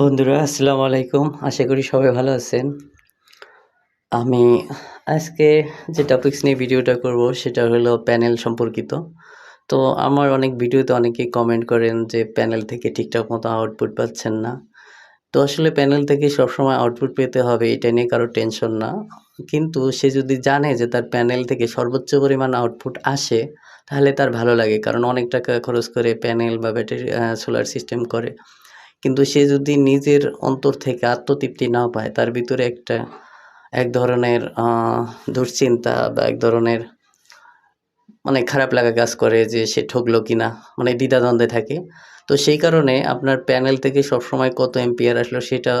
বন্ধুরা, আসসালামু আলাইকুম। আশা করি সবাই ভালো আছেন। আমি আজকে যে টপিকস নিয়ে ভিডিওটা করব, সেটা হলো প্যানেল সম্পর্কিত। তো আমার অনেক ভিডিওতে অনেকেই কমেন্ট করেন যে প্যানেল থেকে ঠিকঠাক মতো আউটপুট পাচ্ছেন না। তো আসলে প্যানেল থেকে সবসময় আউটপুট পেতে হবে, এটা নিয়ে কারও টেনশন না। কিন্তু সে যদি জানে যে, তার প্যানেল থেকে সর্বোচ্চ পরিমাণ আউটপুট আসে, তাহলে তার ভালো লাগে। কারণ অনেক টাকা খরচ করে প্যানেল বা ব্যাটারি সোলার সিস্টেম করে। কিন্তু সে যদি নিজের অন্তর থেকে আত্মতৃপ্তি না পায়, তার ভিতরে একটা, এক ধরনের দুশ্চিন্তা বা এক ধরনের মানে খারাপ লাগা কাজ করে যে সে ঠকলো কিনা মানে দ্বিধাদ্বন্দ্বে থাকে। তো সেই কারণে আপনার প্যানেল থেকে সবসময় কত এম্পিয়ার আসলো সেটা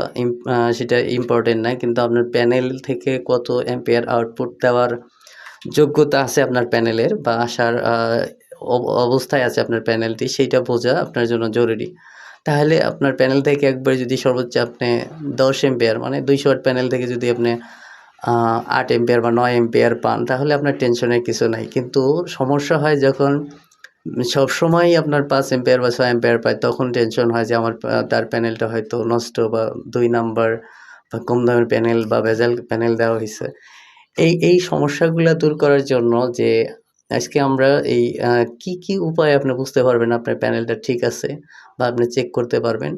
সেটা ইম্পর্টেন্ট না কিন্তু আপনার প্যানেল থেকে কত এম্পিয়ার আউটপুট দেওয়ার যোগ্যতা আছে আপনার প্যানেলের বা আসার অব- অবস্থায় আছে আপনার প্যানেলটি সেইটা বোঝা আপনার জন্য জরুরি। তাহলে আপনার প্যানেল থেকে একবার যদি সর্বোচ্চ আপনি দশ এম্পিয়ার মানে দুইশো ওয়াট প্যানেল থেকে যদি আপনি আট এম্পিয়ার বা নয় এম্পিয়ার পান, তাহলে আপনার টেনশনের কিছু নাই। কিন্তু সমস্যা হয় যখন সব সময়ই আপনার পাঁচ এম্পিয়ার বা ছয় এম্পিয়ার পায়, তখন টেনশন হয় যে আমার তার প্যানেলটা হয়তো নষ্ট বা দুই নাম্বার বা কম দামের প্যানেল বা ভেজাল প্যানেল দেওয়া হয়েছে এই এই সমস্যাগুলো দূর করার জন্য যে আজকে আমরা এই কি কি উপায় আপনি বুঝতে পারবেন আপনার প্যানেলটা ঠিক আছে বা আপনি চেক করতে পারবেন?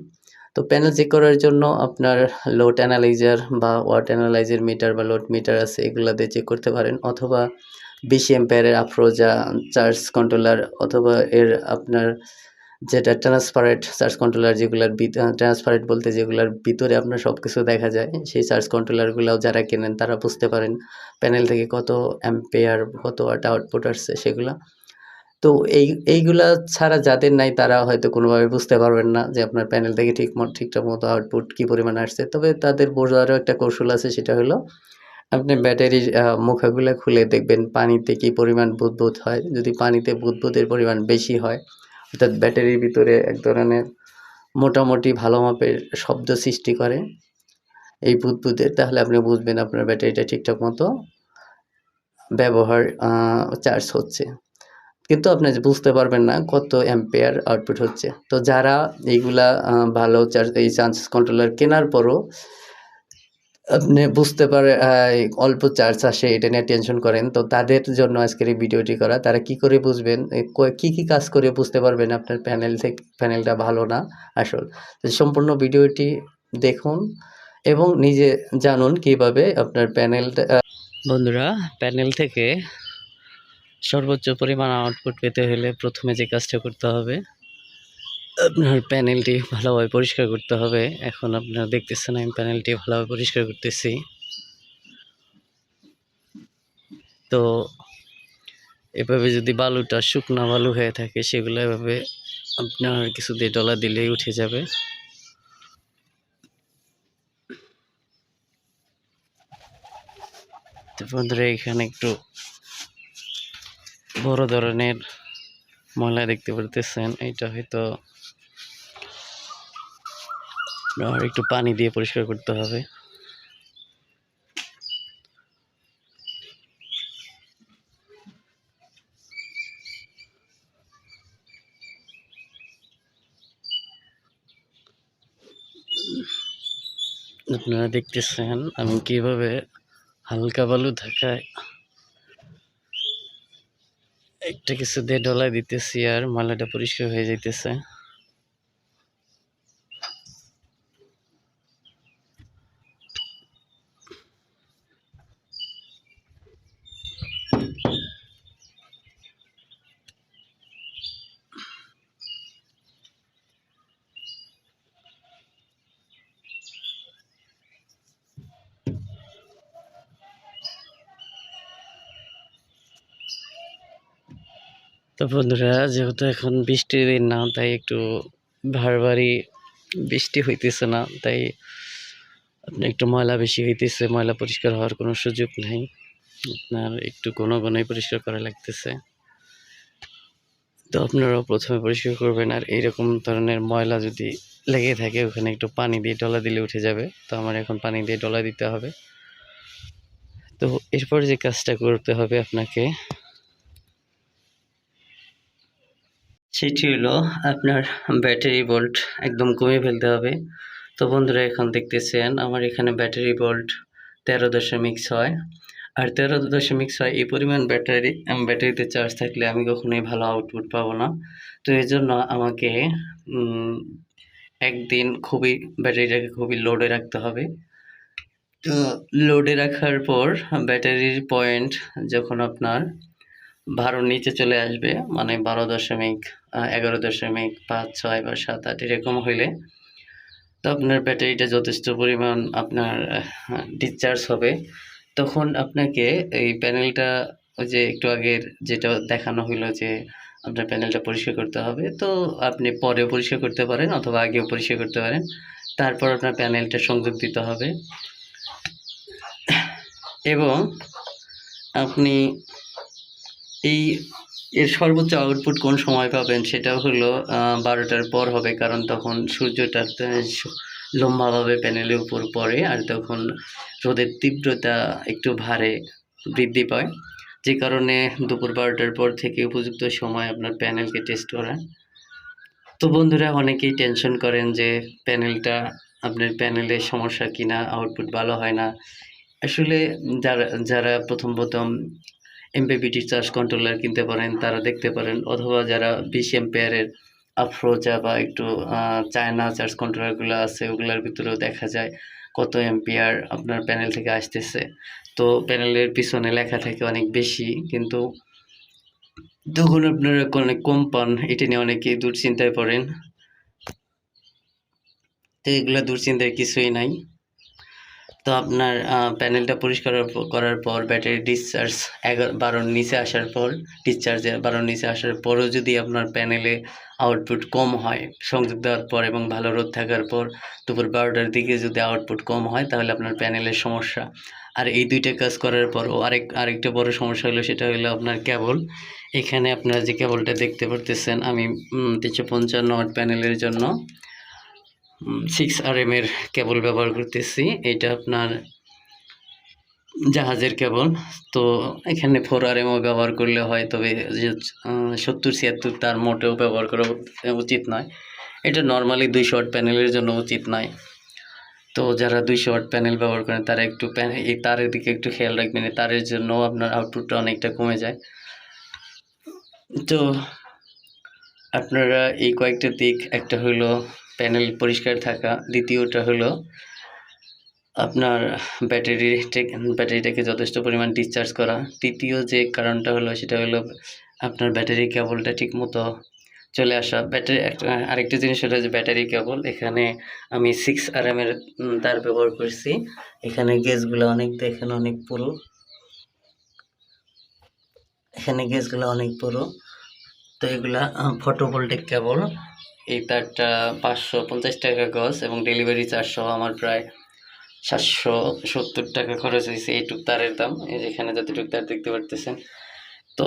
তো প্যানেল চেক করার জন্য আপনার লোড অ্যানালাইজার বা ওয়াট অ্যানালাইজার মিটার বা লোড মিটার আছে, এগুলো দিয়ে চেক করতে পারেন। অথবা বিশ এম্পায়ারের আফ্রোজা চার্জ কন্ট্রোলার অথবা এর আপনার যেটা ট্রান্সপারেন্ট চার্জ কন্ট্রোলার যেগুলোর ট্রান্সপারেন্ট বলতে যেগুলোর ভিতরে আপনার সব কিছু দেখা যায়, সেই চার্জ কন্ট্রোলারগুলোও যারা কেনেন তারা বুঝতে পারেন প্যানেল থেকে কত অ্যাম্পেয়ার কত ওয়াট আউটপুট আসছে সেগুলো। তো এই, এইগুলা ছাড়া যাদের নাই তারা হয়তো কোনোভাবে বুঝতে পারবেন না যে আপনার প্যানেল থেকে ঠিক ঠিকঠাক মতো আউটপুট কী পরিমাণ আসছে। তবে তাদের বোঝারও একটা কৌশল আছে, সেটা হলো আপনি ব্যাটারির মুখাগুলো খুলে দেখবেন পানিতে কী পরিমাণ বুদবুদ হয়। যদি পানিতে বুদবুদের পরিমাণ বেশি হয় অর্থাৎ ব্যাটারির ভিতরে এক ধরনের মোটামুটি ভালো মাপের শব্দ সৃষ্টি করে। এই বুদবুদের তাহলে আপনি বুঝবেন আপনার ব্যাটারিটা ঠিকঠাক মতো ব্যবহার চার্জ হচ্ছে। কিন্তু আপনি বুঝতে পারবেন না কত অ্যাম্পেয়ার আউটপুট হচ্ছে। তো যারা এইগুলা ভালো চার্জ, এই চার্জ কন্ট্রোলার কেনার পরও আপনি বুঝতে পারে অল্প চার্জ আসে, এটা নিয়ে টেনশন করেন। তো তাদের জন্য আজকের এই ভিডিওটি করা। তারা কি করে বুঝবেন? ক- কি কাজ করে বুঝতে পারবেন আপনার প্যানেল থেকে প্যানেলটা ভালো না, আসল? সম্পূর্ণ ভিডিওটি দেখুন এবং নিজে জানুন কীভাবে আপনার প্যানেলটা বন্ধুরা প্যানেল থেকে সর্বোচ্চ পরিমাণ আউটপুট পেতে হলে প্রথমে যে কাজটা করতে হবে আপনার প্যানেলটি ভালোভাবে পরিষ্কার করতে হবে। এখন আপনারা দেখতেছেন, আমি প্যানেলটি ভালোভাবে পরিষ্কার করতেছি। তো এভাবে যদি বালুটা শুকনা বালু হয়ে থাকে, সেগুলো এভাবে আপনার কিছু দিয়ে ডলা দিলেই উঠে যাবে। বন্ধুরা, এখানে একটু বড় ধরনের ময়লা দেখতে পারতেছেন। এটা হয়তো আর একটু পানি দিয়ে পরিষ্কার করতে হবে। আপনারা দেখতেছেন আমি কীভাবে হালকা বালু থাকায় একটা কিছু দিয়ে ডলাই দিতেছি আর ময়লাটা পরিষ্কার হয়ে যাইতেছে। তো বন্ধুরা, যেহেতু এখন বৃষ্টির দিন না, তাই একটু ভারবারই বৃষ্টি হইতেছে না, তাই আপনার একটু ময়লা বেশি হইতেছে, ময়লা পরিষ্কার হওয়ার কোনো সুযোগ নেই। আপনার একটু কোনো ঘনই পরিষ্কার করা লাগতেছে। তো আপনারাও প্রথমে পরিষ্কার করবেন, আর এইরকম ধরনের ময়লা যদি লেগে থাকে, ওখানে একটু পানি দিয়ে ডলা দিলে উঠে যাবে। তো আমার এখন পানি দিয়ে ডলা দিতে হবে। তো এরপর যে কাজটা করতে হবে আপনাকে সেটি হলো, আপনার ব্যাটারি বোল্ট একদম কমিয়ে ফেলতে হবে। তো বন্ধুরা, এখন দেখতেছেন আমার এখানে ব্যাটারি ভোল্ট তেরো দশমিক ছয়। আর তেরো দশমিক ছয় এই পরিমাণ ব্যাটারি ব্যাটারিতে চার্জ থাকলে আমি কখনোই ভালো আউটপুট পাবো না। তো এই জন্য আমাকে একদিন খুবই ব্যাটারিটাকে খুবই লোডে রাখতে হবে। তো লোডে রাখার পর ব্যাটারির পয়েন্ট যখন আপনার বারোর নিচে চলে আসবে মানে বারো দশমিক এগারো দশমিক পাঁচ ছয় বা সাত আট এরকম হইলে তো আপনার ব্যাটারিটা যথেষ্ট পরিমাণ আপনার ডিসচার্জ হবে। তখন আপনাকে এই প্যানেলটা ওই যে একটু আগের যেটা দেখানো হলো যে আপনার প্যানেলটা পরিষ্কার করতে হবে, তো আপনি পরে পরিষ্কার করতে পারেন অথবা আগেও পরিষ্কার করতে পারেন। তারপর আপনার প্যানেলটা সংযোগ দিতে হবে। এবং আপনি এই এর সর্বোচ্চ আউটপুট কোন সময় পাবেন সেটা হলো বারোটার পর হবে, কারণ তখন সূর্যটা লম্বাভাবে প্যানেলের উপর পড়ে আর তখন রোদের তীব্রতা একটু ভারে বৃদ্ধি পায়। যে কারণে দুপুর বারোটার পর থেকে উপযুক্ত সময় আপনার প্যানেলকে টেস্ট করা তো বন্ধুরা, অনেকেই টেনশন করেন যে প্যানেলটা আপনার প্যানেলের সমস্যা কিনা আউটপুট ভালো হয় না। আসলে যারা যারা প্রথম প্রথম এমপিপিটি চার্জ কন্ট্রোলার কিনতে পারেন, তারা দেখতে পারেন। অথবা যারা বিশ এম্পেয়ারের আফরোজা বা একটু চায়না চার্জ কন্ট্রোলারগুলো আছে, ওগুলোর ভিতরেও দেখা যায় কত এম্পিয়ার আপনার প্যানেল থেকে আসতেছে। তো প্যানেলের পিছনে লেখা থাকে অনেক বেশি, কিন্তু তখন আপনারা অনেক কম পান, এটা নিয়ে অনেকেই দুশ্চিন্তায় পড়েন। তো এগুলো দুশ্চিন্তার কিছুই নাই। তো আপনার প্যানেলটা পরিষ্কার করার পর ব্যাটারি ডিসচার্জ এগারো বারোর নিচে আসার পর ডিসচার্জে বারোর নিচে আসার পরও যদি আপনার প্যানেলে আউটপুট কম হয়, সংযোগ দেওয়ার পর এবং ভালো রোদ থাকার পর দুপুর বারোটার দিকে যদি আউটপুট কম হয়, তাহলে আপনার প্যানেলের সমস্যা। আর এই দুইটা কাজ করার পরও আরেক, আরেকটা বড় সমস্যা হলো সেটা হলো আপনার কেবল এখানে আপনারা যে কেবলটা দেখতে পারতেছেন, আমি তিনশো পঞ্চান্ন প্যানেলের জন্য সিক্স আর এম এর কেবল ব্যবহার করতেছি। এটা আপনার জাহাজের কেবল তো এখানে ফোর আর এমও ব্যবহার করলে হয়, তবে সত্তর, ছিয়াত্তর তার মোটেও ব্যবহার করা উচিত নয়। এটা নর্মালি দুই শর্ট প্যানেলের জন্য উচিত নয়। তো যারা দুই শর্ট প্যানেল ব্যবহার করেন, তারা একটু এই তারের দিকে একটু খেয়াল রাখবেন তারের জন্য আপনার আউটপুটটা অনেকটা কমে যায়। তো আপনারা এই কয়েকটা দিক, একটা হলো প্যানেল পরিষ্কার থাকা দ্বিতীয়টা হলো আপনার ব্যাটারি ব্যাটারিটাকে যথেষ্ট পরিমাণ ডিসচার্জ করা। তৃতীয় যে কারণটা হলো সেটা হলো আপনার ব্যাটারি কেবলটা ঠিকমতো চলে আসা। ব্যাটারি একটা আরেকটা জিনিস হলো যে ব্যাটারি কেবল এখানে আমি সিক্স আর এম এর উম, তার ব্যবহার করছি। এখানে গেজগুলো অনেক দেখেন অনেক পুরো। এখানে গেজগুলো অনেক পুরো। তো এগুলা ফটোভোল্টেক কেবল। এই তারটা পাঁচশো পঞ্চাশ টাকা গজ এবং ডেলিভারি চারশো, আমার প্রায় সাতশো সত্তর টাকা খরচ হয়েছে এইটুক তারের দাম। এখানে যতটুক তার দেখতে পারতেছেন। তো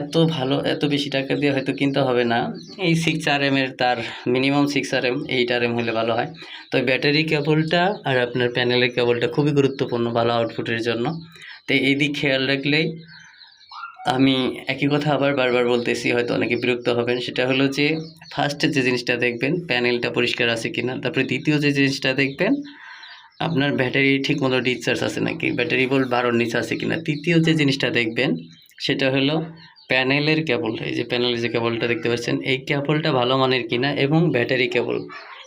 এত ভালো, এত বেশি টাকা দিয়ে হয়তো কিনতে হবে না। এই সিক্স আর এম এর তার minimum six R M eight R M হলে ভালো হয়। তো ব্যাটারি কেবলটা আর আপনার প্যানেলের কেবলটা খুবই গুরুত্বপূর্ণ ভালো আউটপুটের জন্য। তো এই দিক খেয়াল রাখলেই আমি একই কথা আবার বারবার বলতেছি, হয়তো অনেকে বিরক্ত হবেন। সেটা হলো যে ফার্স্টে যে জিনিসটা দেখবেন প্যানেলটা পরিষ্কার আছে কি না তারপরে দ্বিতীয় যে জিনিসটা দেখবেন, আপনার ব্যাটারি ঠিক মতো ডিসচার্জ আছে নাকি ব্যাটারি বল বারোর নিচে আছে কিনা। তৃতীয় যে জিনিসটা দেখবেন, সেটা হলো প্যানেলের কেবল এই যে প্যানেলের যে কেবলটা দেখতে পাচ্ছেন, এই কেবলটা ভালো মানের কিনা এবং ব্যাটারি কেবল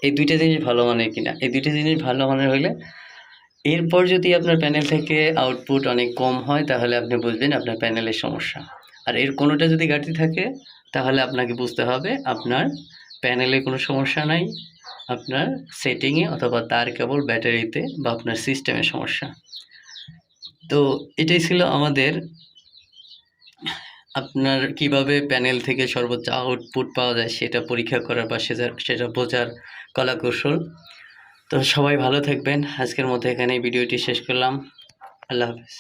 এই দুইটা জিনিস ভালো মানের কিনা। এই দুইটা জিনিস ভালো মানের হলে এরপর যদি আপনার প্যানেল থেকে আউটপুট অনেক কম হয়, তাহলে আপনি বুঝবেন আপনার প্যানেলের সমস্যা। আর এর কোনোটা যদি ঘাটতি থাকে, তাহলে আপনাকে বুঝতে হবে আপনার প্যানেলে কোনো সমস্যা নাই, আপনার সেটিংয়ে অথবা তার কেবল ব্যাটারিতে বা আপনার সিস্টেমে সমস্যা। তো এটাই ছিল আমাদের আপনার কীভাবে প্যানেল থেকে সর্বোচ্চ আউটপুট পাওয়া যায়, সেটা পরীক্ষা করার বা সেটা সেটা বোঝার কলাকৌশল। তো সবাই ভালো থাকবেন। আজকের মতো এখানে ভিডিওটি শেষ করলাম। আল্লাহ হাফেজ।